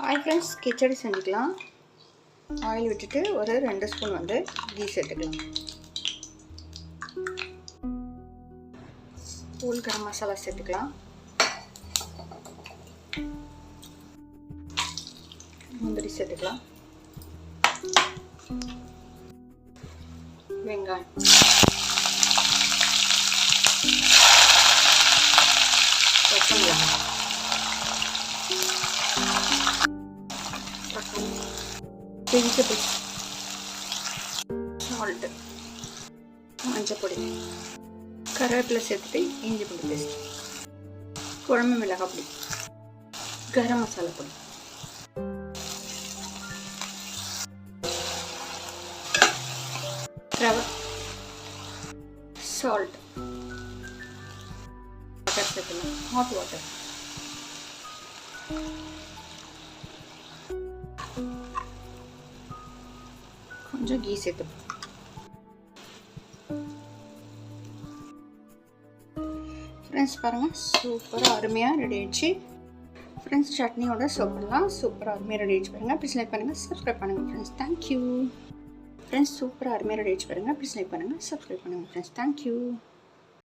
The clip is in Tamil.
ஹாய் ஃப்ரெண்ட்ஸ் கிச்சடி செஞ்சுக்கலாம். ஆயில் விட்டுட்டு ஒரு ரெண்டு ஸ்பூன் வந்து கீ சேர்த்துக்கலாம். தூள் கரம் மசாலா சேர்த்துக்கலாம். முந்திரி சேர்த்துக்கலாம். வெங்காயம். வெஜிடபிள்ஸ் சால்ட்டு மஞ்சப்பொடி கருவேப்பிலை சேர்த்துட்டு இஞ்சி பூண்டு பேஸ்ட் குழம்பு மிளகாய் பொடி கரம் மசாலா பொடி. ரவை சால்ட் வாட்டர் சேர்த்துக்கலாம். ஹாட் வாட்டர் கொஞ்சம் கீ சேர்த்துப்போம் ஃப்ரெண்ட்ஸ் பாருங்கள் சூப்பராக அருமையாக ரெடி ஆயிடுச்சு ஃப்ரெண்ட்ஸ் சட்னியோட சர்வ் சூப்பராக அருமையாக ரெடி ஆயிடுச்சு பாருங்கள் ப்ளீஸ் லைக் பண்ணுங்கள் சப்ஸ்கிரைப் பண்ணுங்கள் ஃப்ரெண்ட்ஸ் தேங்க்யூ ஃப்ரெண்ட்ஸ் சூப்பராக அருமையாக ரெடி ஆயிடுச்சு பாருங்கள் ப்ளீஸ் லைக் பண்ணுங்கள் சப்ஸ்கிரைப் பண்ணுங்கள் ஃப்ரெண்ட்ஸ் தேங்க்யூ